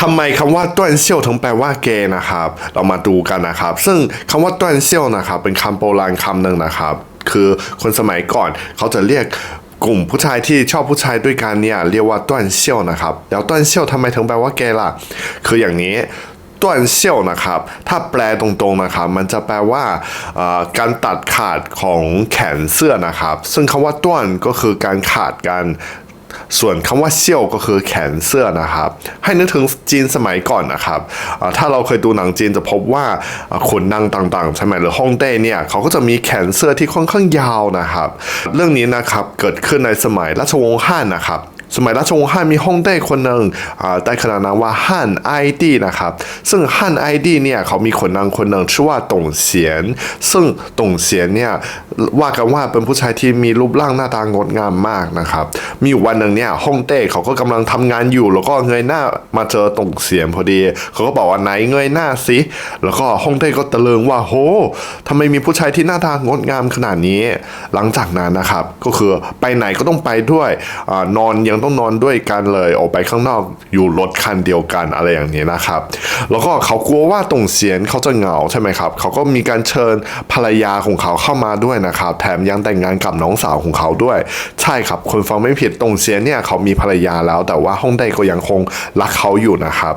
ทำไมคำว่าต้วนเซี่ยวถึงแปลว่าเกย์นะครับ เรามาดูกันนะครับ ซึ่งคำว่าต้วนเซี่ยวนะครับ เป็นคำโบราณคำหนึ่งนะครับ คือคนสมัยก่อนเขาจะเรียกกลุ่มผู้ชายที่ชอบผู้ชายด้วยกันเนี่ยเรียกว่าต้วนเซี่ยวนะครับ แล้วต้วนเซี่ยวทำไมถึงแปลว่าเกย์ล่ะ คืออย่างนี้ต้วนเซี่ยวนะครับ ถ้าแปลตรงๆนะครับ มันจะแปลว่าการตัดขาดของแขนเสื้อนะครับ ซึ่งคำว่าต้วนก็คือการขาดกัน ส่วนคำว่าเซี่ยวก็คือแขนเสื้อนะครับ ให้นึกถึงจีนสมัยก่อนนะครับถ้าเราเคยดูหนังจีนจะพบว่าขนนางต่างๆใช่ไหมหรือฮ่องเต้เนี่ยเขาก็จะมีแขนเสื้อที่ค่อนข้างยาวนะครับ เรื่องนี้นะครับเกิดขึ้นในสมัยราชวงศ์ฮั่นนะครับ สมัยราชวงศ์ฮั่นมีฮ่องเต้คนหนึ่งอ่าได้ขนานนามว่าฮั่นไอดีนะครับ ซึ่งฮั่นไอดีเนี่ยเขามีคนนางคนหนึ่งชื่อว่าตงเสียน ซึ่งตงเสียนเนี่ยว่ากันว่าเป็นผู้ชายที่มีรูปร่างหน้าตางดงามมากนะครับ มีวันหนึ่งเนี่ยฮ่องเต้เขาก็กำลังทำงานอยู่ แล้วก็เงยหน้ามาเจอตงเสียนพอดี เขาก็บอกว่าไหนเงยหน้าสิ แล้วก็ฮ่องเต้ก็ตะลึงว่าโหทำไมมีผู้ชายที่หน้าตางดงามขนาดนี้ หลังจากนั้นนะครับ ก็คือไปไหนก็ต้องไปด้วยอนอนยังต้องนอนด้วยกันเลยออกไปข้างนอกอยู่รถคันเดียวกันอะไรอย่างนี้นะครับ แล้วก็เขากลัวว่าตงเสียนเขาจะเหงาใช่ไหมครับ เขาก็มีการเชิญภรรยาของเขาเข้ามาด้วยนะครับ แถมยังแต่งงานกับน้องสาวของเขาด้วย ใช่ครับคนฟังไม่ผิดตงเสียนเนี่ยเขามีภรรยาแล้ว แต่ว่าฮ่องเต้ก็ยังคงรักเขาอยู่นะครับ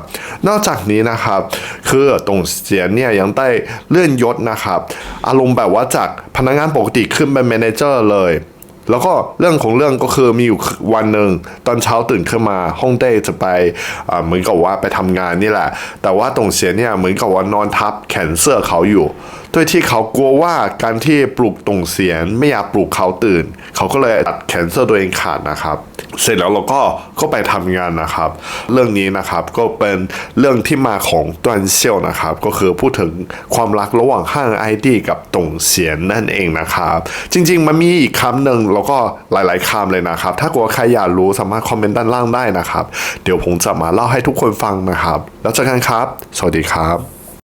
นอกจากนี้นะครับ คือตงเสียนเนี่ยยังได้เลื่อนยศนะครับ อารมณ์แบบว่าจากพนักงานปกติขึ้นเป็นแมเนเจอร์เลย แล้วก็เรื่องของเรื่องก็คือมีอยู่วันหนึ่งตอนเช้าตื่นขึ้นมาฮ่องเต้จะไปเหมือนกับว่าไปทำงานนี่แหละ แต่ว่าตงเสียเนี่ยเหมือนกับว่านอนทับแขนเสื้อเขาอยู่ ด้วยที่เขากลัวว่าการที่ปลุกตรงเสียน ไม่อยากปลุกเขาตื่น เขาก็เลยตัดแขนเสื้อตัวเองขาดนะครับ เสร็จแล้วเราก็ก็ไปทำงานนะครับ เรื่องนี้นะครับก็เป็นเรื่องที่มาของตวนเซียวนะครับ ก็คือพูดถึงความรักระหว่างห้างไอดีกับตงเสียนนั่นเองนะครับ จริง ๆ มันมีอีกคำหนึ่งแล้วก็หลาย ๆคำเลยนะครับ ถ้ากลัวใครอยากรู้สามารถคอมเมนต์ด้านล่างได้นะครับ เดี๋ยวผมจะมาเล่าให้ทุกคนฟังนะครับ แล้วเจอกันครับ สวัสดีครับ